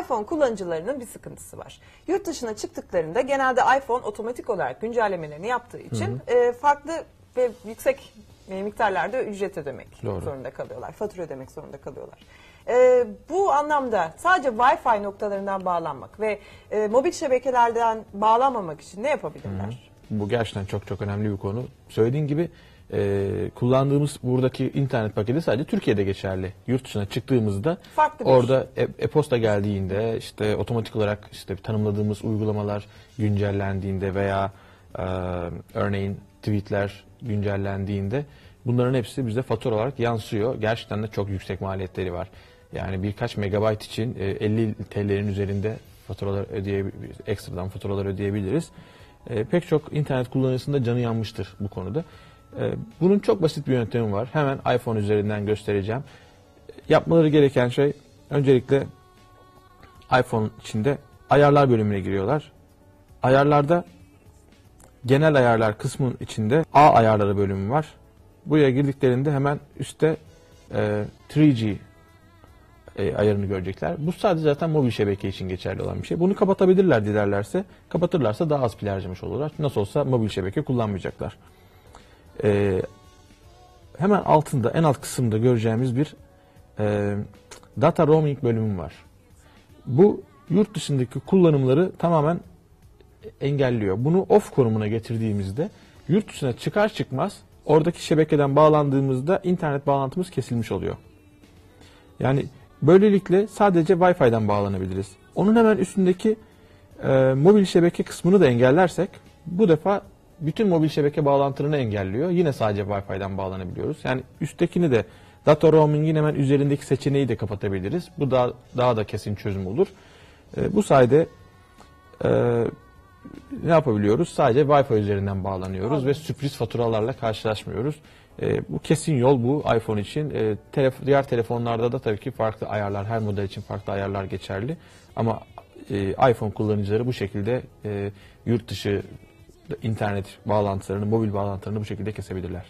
iPhone kullanıcılarının bir sıkıntısı var. Yurt dışına çıktıklarında genelde iPhone otomatik olarak güncellemelerini yaptığı için e, farklı ve yüksek e, miktarlarda ücret ödemek Doğru. zorunda kalıyorlar. Fatura ödemek zorunda kalıyorlar. E, bu anlamda sadece Wi-Fi noktalarından bağlanmak ve e, mobil şebekelerden bağlanmamak için ne yapabilirler? Bu gerçekten çok çok önemli bir konu. Söylediğin gibi e, kullandığımız buradaki internet paketi sadece Türkiye'de geçerli. Yurt dışına çıktığımızda Farklı bir orada e- e-posta geldiğinde işte otomatik olarak işte tanımladığımız uygulamalar güncellendiğinde veya e, örneğin tweetler güncellendiğinde bunların hepsi bize fatura olarak yansıyor. Gerçekten de çok yüksek maliyetleri var. Yani birkaç megabayt için e, 50 TL'nin üzerinde faturalar ödeyebiliriz, ekstradan faturalar ödeyebiliriz. E, pek çok internet kullanıcısında canı yanmıştır bu konuda. E, bunun çok basit bir yöntemi var. Hemen iPhone üzerinden göstereceğim. Yapmaları gereken şey öncelikle iPhone içinde ayarlar bölümüne giriyorlar. Ayarlarda genel ayarlar kısmının içinde A ayarları bölümü var. Buraya girdiklerinde hemen üstte e, 3G e, ayarını görecekler. Bu sadece zaten mobil şebeke için geçerli olan bir şey. Bunu kapatabilirler dilerlerse. Kapatırlarsa daha az pil harcamış olurlar. Nasıl olsa mobil şebeke kullanmayacaklar. E, hemen altında en alt kısımda göreceğimiz bir e, data roaming bölümü var. Bu yurt dışındaki kullanımları tamamen engelliyor. Bunu off konumuna getirdiğimizde yurt dışına çıkar çıkmaz oradaki şebekeden bağlandığımızda internet bağlantımız kesilmiş oluyor. Yani böylelikle sadece Wi-Fi'den bağlanabiliriz. Onun hemen üstündeki e, mobil şebeke kısmını da engellersek bu defa bütün mobil şebeke bağlantılarını engelliyor. Yine sadece Wi-Fi'den bağlanabiliyoruz. Yani üsttekini de data roaming'in hemen üzerindeki seçeneği de kapatabiliriz. Bu daha, daha da kesin çözüm olur. E, bu sayede e, ne yapabiliyoruz? Sadece Wi-Fi üzerinden bağlanıyoruz Anladım. ve sürpriz faturalarla karşılaşmıyoruz. E, bu kesin yol bu iPhone için. E, telef- diğer telefonlarda da tabii ki farklı ayarlar, her model için farklı ayarlar geçerli. Ama e, iPhone kullanıcıları bu şekilde e, yurt dışı internet bağlantılarını, mobil bağlantılarını bu şekilde kesebilirler.